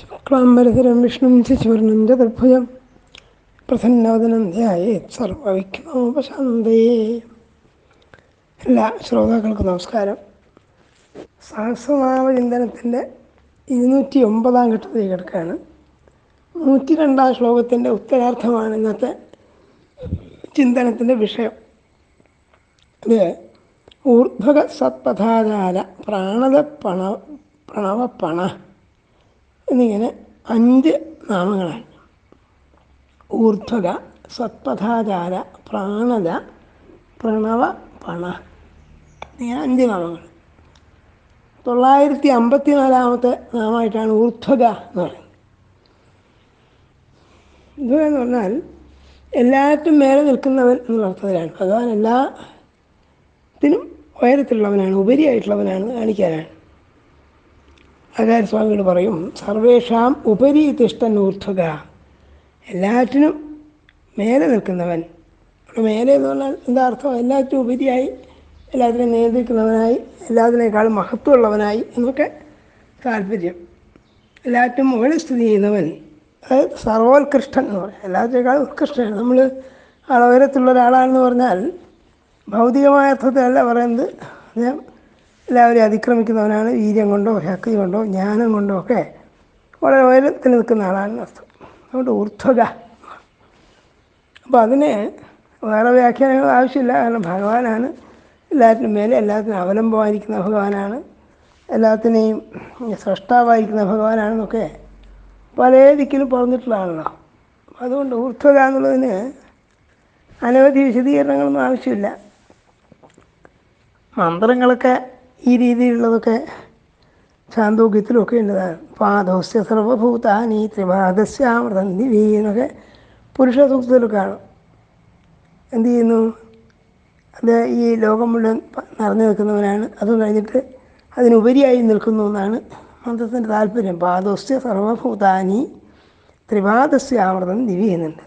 ശുക്ലാംബരധരം വിഷ്ണും ശിശുവർണം ചതുർഭുജം പ്രസന്നവദനം ധ്യായേത് എല്ലാ ശ്രോതാക്കൾക്കും നമസ്കാരം. സഹസ്രനാമചിന്തനത്തിന്റെ ഇരുന്നൂറ്റി ഒമ്പതാം ഘട്ടത്തിലേക്ക് കിടക്കുകയാണ്. നൂറ്റി രണ്ടാം ശ്ലോകത്തിന്റെ ഉത്തരാർത്ഥമാണ് ഇന്നത്തെ ചിന്തനത്തിന്റെ വിഷയം. അത് ഊർധ്വക സത്പഥാചാര പ്രാണത പണ പ്രണവപ്പണ എന്നിങ്ങനെ അഞ്ച് നാമങ്ങളാണ്. ഊർധ്വക സത്പഥാചാര പ്രാണത പ്രണവ പണ. എന്നിങ്ങനെ അഞ്ച് നാമങ്ങൾ. തൊള്ളായിരത്തി അമ്പത്തി നാലാമത്തെ നാമമായിട്ടാണ് ഊർധ്വക എന്ന് പറയുന്നത്. ഇത് എന്ന് പറഞ്ഞാൽ എല്ലാത്തിനും മേലെ നിൽക്കുന്നവൻ എന്നുള്ള അർത്ഥത്തിലാണ്. ഭഗവാൻ എല്ലാത്തിനും ഉയരത്തിലുള്ളവനാണ് ഉപരിയായിട്ടുള്ളവനാണ് കാണിക്കാനാണ്. ആചാര്യസ്വാമികൾ പറയും സർവേഷാം ഉപരി തിഷ്ടൻ ഊർധ്വക എല്ലാറ്റിനും മേലെ നിൽക്കുന്നവൻ. മേലെ എന്ന് പറഞ്ഞാൽ എന്താ അർത്ഥം? എല്ലാറ്റിനും ഉപരിയായി എല്ലാത്തിനെയും നിയന്ത്രിക്കുന്നവനായി എല്ലാത്തിനേക്കാളും മഹത്വമുള്ളവനായി എന്നൊക്കെ താല്പര്യം. എല്ലാറ്റിനും മുകളിൽ സ്ഥിതി ചെയ്യുന്നവൻ. അതായത് സർവോത്കൃഷ്ടൻ എന്ന് പറയും. എല്ലാത്തിനേക്കാളും ഉത്കൃഷ്ടനാണ് നമ്മൾ ഉയരത്തിലുള്ള ഒരാളാണെന്ന് പറഞ്ഞാൽ ഭൗതികമായ അർത്ഥത്തിലല്ല പറയുന്നത്. അദ്ദേഹം എല്ലാവരെയും അതിക്രമിക്കുന്നവനാണ് വീര്യം കൊണ്ടോ ശക്തി കൊണ്ടോ ജ്ഞാനം കൊണ്ടോ ഒക്കെ വളരെ ഉയരത്തിൽ നിൽക്കുന്ന ആളാണ് അർത്ഥം അതുകൊണ്ട് ഊർധ്വക അപ്പോൾ അതിന് വേറെ വ്യാഖ്യാനങ്ങൾ ആവശ്യമില്ല. കാരണം ഭഗവാനാണ് എല്ലാത്തിനും മേലെ എല്ലാത്തിനും അവലംബമായിരിക്കുന്ന ഭഗവാനാണ്. എല്ലാത്തിനെയും സൃഷ്ടാവായിരിക്കുന്ന ഭഗവാനാണെന്നൊക്കെ പല ദിക്കിലും പറഞ്ഞിട്ടുള്ളതാണല്ലോ അതുകൊണ്ട് ഊർധ്വക എന്നുള്ളതിന് അനവധി വിശദീകരണങ്ങളൊന്നും ആവശ്യമില്ല. മന്ത്രങ്ങളൊക്കെ ഈ രീതിയിലുള്ളതൊക്കെ ചാന്തോക്യത്തിലൊക്കെ ഉള്ളതാണ് പാദോസ്യ സർവഭൂതാനി ത്രിപാദസ്യാമൃതം ദിവി എന്നൊക്കെ പുരുഷ സൂക്തത്തിൽ കാണും. എന്ത് ചെയ്യുന്നു? അത് ഈ ലോകം മുഴുവൻ നിറഞ്ഞു നിൽക്കുന്നവനാണ്. അത് കഴിഞ്ഞിട്ട് അതിനുപരിയായി നിൽക്കുന്നു എന്നാണ് മന്ത്രത്തിന്റെ താല്പര്യം. പാദോസ്യ സർവഭൂതാനി ത്രിപാദസ്യാമൃതം ദിവി എന്നുണ്ട്.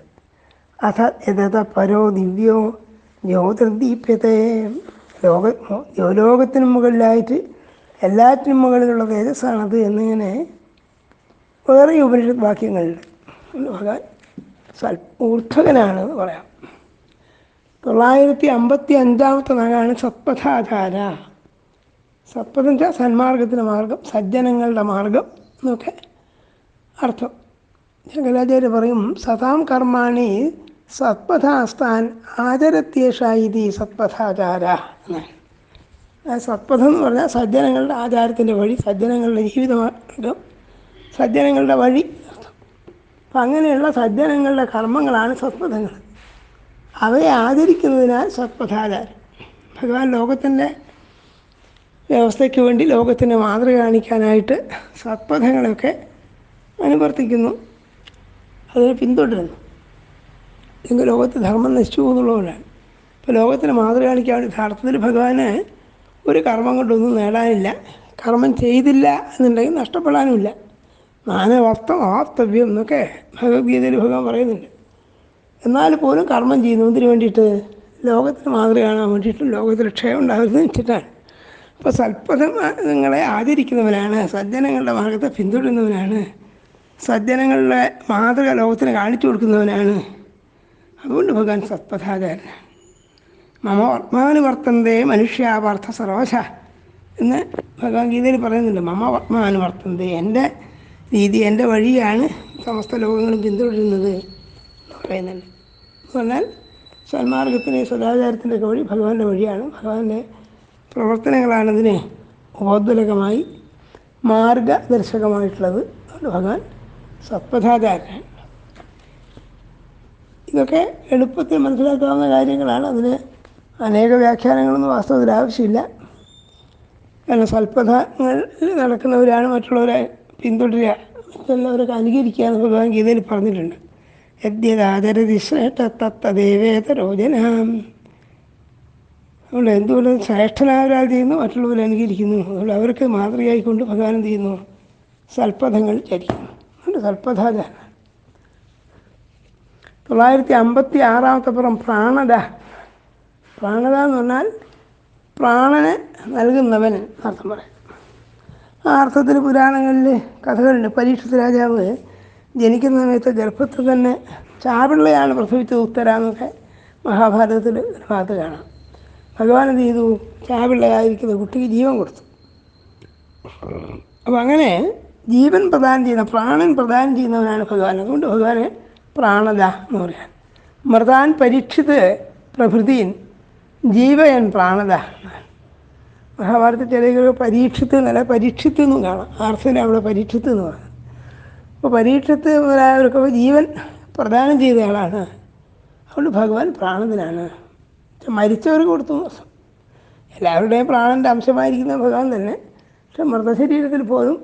അഥ യഥ പരോ ദിവ്യോ ജ്യോതിർദീപ്യത്തെ ലോക ലോകത്തിന് മുകളിലായിട്ട് എല്ലാറ്റിനും മുകളിലുള്ള തേജസ്സാണത് എന്നിങ്ങനെ വേറെ ഉപനിഷത്ത് വാക്യങ്ങളുണ്ട് ഭഗവാൻ സൽ ഊർധകനാണെന്ന് പറയാം. തൊള്ളായിരത്തി അമ്പത്തി അഞ്ചാമത്തെ നഗാണ് സത്പഥാചാര സത്പഥം വെച്ചാൽ സന്മാർഗത്തിന്റെ മാർഗം സജ്ജനങ്ങളുടെ മാർഗം എന്നൊക്കെ അർത്ഥം. ശങ്കരാചാര്യ പറയും സതാം കർമാണി സത്പഥാസ്ഥാൻ ആചരത്യേഷായിതി സത്പഥാചാര. സത്പഥം എന്ന് പറഞ്ഞാൽ സജ്ജനങ്ങളുടെ ആചാരത്തിന്റെ വഴി സജ്ജനങ്ങളുടെ ജീവിതമാർഗം സജ്ജനങ്ങളുടെ വഴി അപ്പം അങ്ങനെയുള്ള സജ്ജനങ്ങളുടെ കർമ്മങ്ങളാണ് സത്പഥങ്ങൾ. അവയെ ആചരിക്കുന്നതിനാൽ സത്പഥാചാരം. ഭഗവാൻ ലോകത്തിന്റെ വ്യവസ്ഥയ്ക്ക് വേണ്ടി ലോകത്തിന് മാതൃക കാണിക്കാനായിട്ട് സത്പഥങ്ങളൊക്കെ അനുവർത്തിക്കുന്നു. അതിനെ പിന്തുടരുന്നു. എങ്കിൽ ലോകത്ത് ധർമ്മം നശിച്ചു പോകുന്നുള്ളവരാണ്. ഇപ്പോൾ ലോകത്തിന് കാണിക്കാൻ യഥാർത്ഥത്തിൽ ഭഗവാന് ഒരു കർമ്മം കൊണ്ടൊന്നും നേടാനില്ല. കർമ്മം ചെയ്തില്ല എന്നുണ്ടെങ്കിൽ നഷ്ടപ്പെടാനുമില്ല. നാനവർത്ഥം ആർത്തവ്യം എന്നൊക്കെ ഭഗവത്ഗീതയിൽ ഭഗവാൻ പറയുന്നുണ്ട്. എന്നാൽ പോലും കർമ്മം ചെയ്യുന്നു എന്തിനു വേണ്ടിയിട്ട് ലോകത്തിന് മാതൃക കാണാൻ വേണ്ടിയിട്ടും ലോകത്തിൽ ക്ഷയം ഉണ്ടാകരുത് വെച്ചിട്ടാണ്. അപ്പോൾ സൽപ്പഥങ്ങളെ ആചരിക്കുന്നവനാണ് സജ്ജനങ്ങളുടെ മാർഗത്തെ പിന്തുടരുന്നവനാണ് സജ്ജനങ്ങളുടെ മാതൃക ലോകത്തിന് കാണിച്ചു കൊടുക്കുന്നവനാണ്. അതുകൊണ്ട് ഭഗവാൻ സത്പഥാചാരനാണ് മമ വർത്തന്തേ മനുഷ്യാപാർത്ഥ സർവശ എന്ന് ഭഗവത്ഗീതയിൽ പറയുന്നുണ്ട്. മമ വർത്തന്തേ എന്റെ രീതി എന്റെ വഴിയാണ് സമസ്ത ലോകങ്ങളും പിന്തുടരുന്നത് എന്ന് പറയുന്നുണ്ട്. എന്ന് പറഞ്ഞാൽ സന്മാർഗത്തിന് സദാചാരത്തിന്റെ ഒക്കെ വഴി ഭഗവാന്റെ വഴിയാണ്. ഭഗവാന്റെ പ്രവർത്തനങ്ങളാണതിന് ഉപോദ്വലകമായി മാർഗദർശകമായിട്ടുള്ളത്. അതുകൊണ്ട് ഭഗവാൻ സത്പഥാചാരനാണ് ഇതൊക്കെ എളുപ്പത്തിൽ മനസ്സിലാക്കാവുന്ന കാര്യങ്ങളാണ്. അതിന് അനേക വ്യാഖ്യാനങ്ങളൊന്നും വാസ്തവത്തിൽ ആവശ്യമില്ല. കാരണം സൽപഥങ്ങളിൽ നടക്കുന്നവരാണ് മറ്റുള്ളവരെ പിന്തുടരുക. മറ്റുള്ളവരൊക്കെ അനുകരിക്കുക എന്ന് ഭഗവാൻ ഗീതയിൽ പറഞ്ഞിട്ടുണ്ട്. യദ്യതാചരതി ശ്രേഷ്ഠ തത്തദേവേതരോജനാം അതുകൊണ്ട് എന്തുകൊണ്ട് ശ്രേഷ്ഠനാരാൾ ചെയ്യുന്നു മറ്റുള്ളവർ അനുകരിക്കുന്നു? അതുകൊണ്ട് അവർക്ക് മാതൃകയായിക്കൊണ്ട് ഭഗവാൻ ചെയ്യുന്നു? സൽപഥങ്ങൾ ചരിക്കുന്നു. അതുകൊണ്ട് സൽപഥാചാരം തൊള്ളായിരത്തി അമ്പത്തി ആറാമത്തെ പുറം പ്രാണത പ്രാണത എന്ന് പറഞ്ഞാൽ പ്രാണന് നൽകുന്നവൻ അർത്ഥം പറയാം. ആ അർത്ഥത്തിൽ പുരാണങ്ങളിൽ കഥകളുണ്ട് പരീക്ഷത്ത് രാജാവ് ജനിക്കുന്ന സമയത്ത് ഗർഭത്തിൽ തന്നെ ചാപിള്ളയാണ് പ്രസവിച്ചത് ഉത്തരാന്നൊക്കെ മഹാഭാരതത്തിൽ ഒരു ഭാഗത്ത് കാണാം. ഭഗവാൻ എന്ത് ചെയ്തു? ചാപിള്ളയായിരിക്കുന്ന കുട്ടിക്ക് ജീവൻ കൊടുത്തു. അപ്പം അങ്ങനെ ജീവൻ പ്രദാനം ചെയ്യുന്ന പ്രാണൻ പ്രദാനം ചെയ്യുന്നവനാണ് ഭഗവാൻ. അതുകൊണ്ട് ഭഗവാനെ പ്രാണത എന്ന് പറയാൻ മൃതാൻ പരീക്ഷിത് പ്രഭൃതിയിൻ ജീവയൻ പ്രാണത മഹാഭാരത ചിലകൾ പരീക്ഷിത്ത് എന്നല്ല പരീക്ഷിത്ത് എന്നും കാണാം. ആർസിനെ അവിടെ പരീക്ഷിത്ത് എന്ന് പറയുന്നത് അപ്പോൾ പരീക്ഷത്ത് മുതലായവർക്കൊക്കെ ജീവൻ പ്രദാനം ചെയ്തയാളാണ് അതുകൊണ്ട് ഭഗവാൻ പ്രാണത്തിനാണ് മരിച്ചവർക്ക് കൊടുത്തു. എല്ലാവരുടെയും പ്രാണന്റെ അംശമായിരിക്കുന്ന ഭഗവാൻ തന്നെ പക്ഷെ മൃതശരീരത്തിൽ പോലും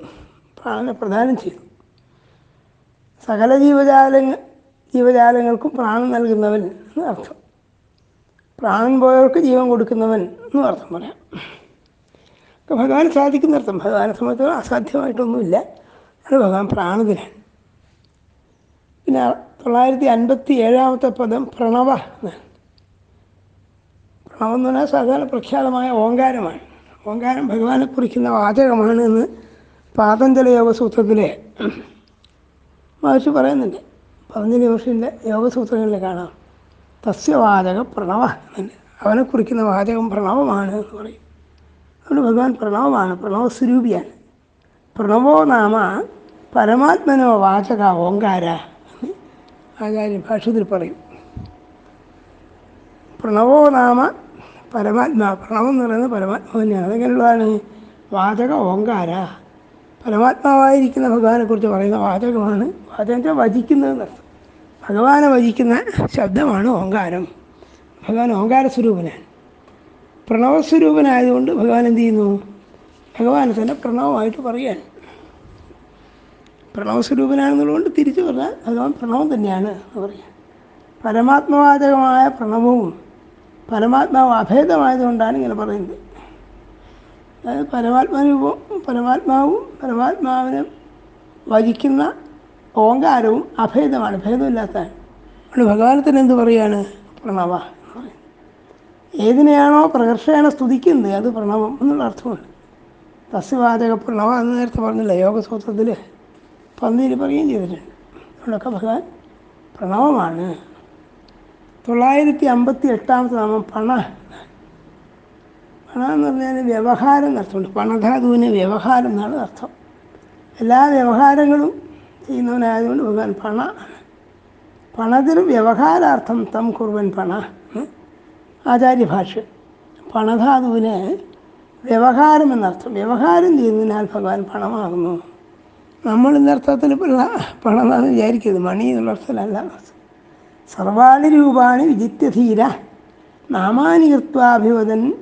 പ്രാണനെ പ്രദാനം ചെയ്തു. സകല ജീവജാലങ്ങൾ ജീവജാലങ്ങൾക്കും പ്രാണൻ നൽകുന്നവൻ എന്ന് അർത്ഥം. പ്രാണൻ പോയവർക്ക് ജീവൻ കൊടുക്കുന്നവൻ എന്ന് അർത്ഥം പറയാം. അപ്പം ഭഗവാൻ സാധിക്കുന്ന അർത്ഥം. ഭഗവാനെ സംബന്ധിച്ചോളം അസാധ്യമായിട്ടൊന്നുമില്ല. അത് ഭഗവാൻ പ്രാണതിനാണ് പിന്നെ തൊള്ളായിരത്തി അൻപത്തി ഏഴാമത്തെ പദം പ്രണവ എന്നാണ്. പ്രണവം എന്ന് പറഞ്ഞാൽ സാധാരണ പ്രഖ്യാതമായ ഓങ്കാരമാണ്. ഓങ്കാരം ഭഗവാനെ കുറിക്കുന്ന വാചകമാണ് എന്ന് പാതഞ്ജലയോഗസൂത്രത്തിലെ മഹർഷി പറയുന്നുണ്ട്. പതഞ്ജലി ദിവസത്തിന്റെ യോഗസൂത്രങ്ങളിൽ കാണാം. തസ്യവാചക പ്രണവ അവനെ കുറിക്കുന്ന വാചകം പ്രണവമാണ് എന്ന് പറയും. അതുകൊണ്ട് ഭഗവാൻ പ്രണവമാണ്. പ്രണവസ്വരൂപിയാണ് പ്രണവോ നാമ പരമാത്മനോ വാചക ഓങ്കാര എന്ന് ആചാര്യ ഭാഷത്തിൽ പറയും. പ്രണവോ നാമ പരമാത്മാ. പ്രണവം എന്ന് പറയുന്നത് പരമാത്മാവിനെയാണ് അതെങ്ങനെയുള്ളതാണ്? വാചക ഓങ്കാര. പരമാത്മാവായിരിക്കുന്ന ഭഗവാനെക്കുറിച്ച് പറയുന്ന വാചകമാണ്. വാചകം വചിക്കുന്നതെന്നർത്ഥം ഭഗവാനെ വചിക്കുന്ന ശബ്ദമാണ് ഓങ്കാരം. ഭഗവാൻ ഓങ്കാര സ്വരൂപനാണ് പ്രണവസ്വരൂപനായതുകൊണ്ട് ഭഗവാൻ എന്ത് ചെയ്യുന്നു? ഭഗവാനെ തന്നെ പ്രണവമായിട്ട് പറയുകയാണ്. പ്രണവസ്വരൂപനാണെന്നുള്ളതുകൊണ്ട് തിരിച്ചു പറഞ്ഞാൽ ഭഗവാൻ പ്രണവം തന്നെയാണ് എന്ന് പറയാം പരമാത്മവാചകമായ പ്രണവവും പരമാത്മാവ് അഭേദമായതുകൊണ്ടാണ് ഇങ്ങനെ പറയുന്നത്. അതായത് പരമാത്മാരൂപം പരമാത്മാവും പരമാത്മാവിനെ വഹിക്കുന്ന ഓങ്കാരവും അഭേദമാണ്. ഭേദമില്ലാത്തതാണ്. അതുകൊണ്ട് ഭഗവാനത്തിന് എന്ത് പറയാണ് പ്രണവ എന്ന് പറയുന്നത്. ഏതിനെയാണോ പ്രകർഷേണ സ്തുതിക്കുന്നത് അത് പ്രണവം എന്നുള്ള അർത്ഥമാണ്. തസ്യവാചക പ്രണവ എന്ന് നേരത്തെ പറഞ്ഞില്ല യോഗസൂത്രത്തിൽ പന്തിയിൽ പറയുകയും ചെയ്തിട്ടുണ്ട്. അതുകൊണ്ടൊക്കെ ഭഗവാൻ പ്രണവമാണ്. തൊള്ളായിരത്തി അമ്പത്തി എട്ടാമത്തെ നാമം പണ പണ എന്ന് പറഞ്ഞാൽ വ്യവഹാരം നടത്തുന്നുണ്ട്. പണധാതുവിന് വ്യവഹാരം എന്നാണ് അർത്ഥം. എല്ലാ വ്യവഹാരങ്ങളും ചെയ്യുന്നവനായതുകൊണ്ട് ഭഗവാൻ പണ പണത്തിൽ വ്യവഹാരാർത്ഥം തം കുറുവൻ പണ. ആചാര്യഭാഷ. പണധാതുവിന് വ്യവഹാരം എന്നർത്ഥം. വ്യവഹാരം ചെയ്യുന്നതിനാൽ ഭഗവാൻ പണമാകുന്നു. നമ്മൾ ഇന്നർത്ഥത്തിൽ പണ എന്നാണ് വിചാരിക്കുന്നത്. മണി എന്നുള്ള അർത്ഥത്തിലല്ല. അർത്ഥം സർവാണി രൂപാണി വിജിത്യധീര. നാമാനി കൃത്വാഭിവദൻ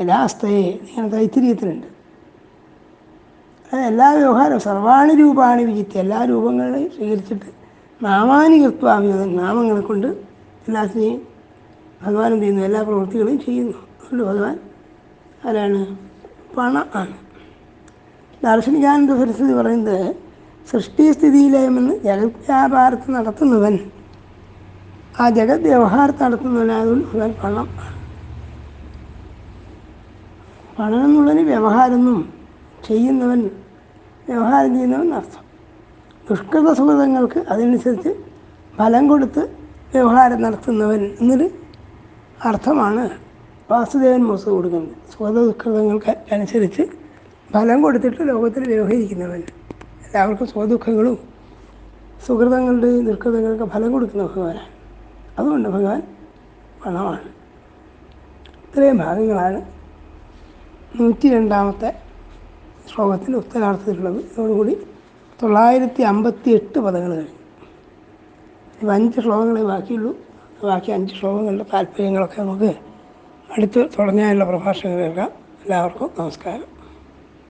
യഥാസ്തയെ ഇങ്ങനെ തൈത്തിരിയത്തിലുണ്ട് അത് എല്ലാ വ്യവഹാരവും സർവാണി രൂപാണി വിജിത്ത് എല്ലാ രൂപങ്ങളെയും സ്വീകരിച്ചിട്ട് നാമാനി കൃത്വാഭിവദൻ നാമങ്ങളെ കൊണ്ട് എല്ലാത്തിനെയും ഭഗവാൻ എന്ത് ചെയ്യുന്നു? എല്ലാ പ്രവൃത്തികളെയും ചെയ്യുന്നു. അതുകൊണ്ട് ഭഗവാൻ ആരാണ്? പണ ആണ്. ദാർശനികാനന്ദ സരസ്വതി പറയുന്നത് സൃഷ്ടിസ്ഥിതിയിലയമെന്ന് ജഗത് വ്യാപാരത്ത് നടത്തുന്നവൻ. ആ ജഗത് വ്യവഹാരത്തെ നടത്തുന്നവനായതുകൊണ്ട് ഭഗവാൻ പണം ആണ്. പണം എന്നുള്ളതിന് വ്യവഹാരമെന്നും ചെയ്യുന്നവൻ വ്യവഹാരം ചെയ്യുന്നവൻ അർത്ഥം. ദുഷ്കൃത സുഹൃതങ്ങൾക്ക് അതനുസരിച്ച് ഫലം കൊടുത്ത് വ്യവഹാരം നടത്തുന്നവൻ എന്നൊരു അർത്ഥമാണ് വാസുദേവൻ മോസ് കൊടുക്കുന്നത്. സുഹൃത ദുഃഖങ്ങൾക്ക് അനുസരിച്ച് ഫലം കൊടുത്തിട്ട് ലോകത്തിൽ വ്യവഹരിക്കുന്നവൻ. എല്ലാവർക്കും സുഖദുഃഖങ്ങളും സുഹൃതങ്ങളുടെയും ദുഃഖതകൾക്ക് ഫലം കൊടുക്കുന്ന ഭഗവാനാണ്. അതുകൊണ്ട് ഭഗവാൻ പണമാണ്. ഇത്രയും ഭാഗങ്ങളാണ് നൂറ്റി രണ്ടാമത്തെ ശ്ലോകത്തിൽ ഉത്തരാർത്ഥത്തിലുള്ളത്. ഇതോടുകൂടി തൊള്ളായിരത്തി അമ്പത്തി എട്ട് പദങ്ങൾ കഴിഞ്ഞു. ഇപ്പം അഞ്ച് ശ്ലോകങ്ങളെ ബാക്കിയുള്ളൂ. ബാക്കി അഞ്ച് ശ്ലോകങ്ങളുടെ താല്പര്യങ്ങളൊക്കെ നമുക്ക് അടുത്ത് തുടങ്ങാനുള്ള പ്രഭാഷണം കേൾക്കാം. എല്ലാവർക്കും നമസ്കാരം.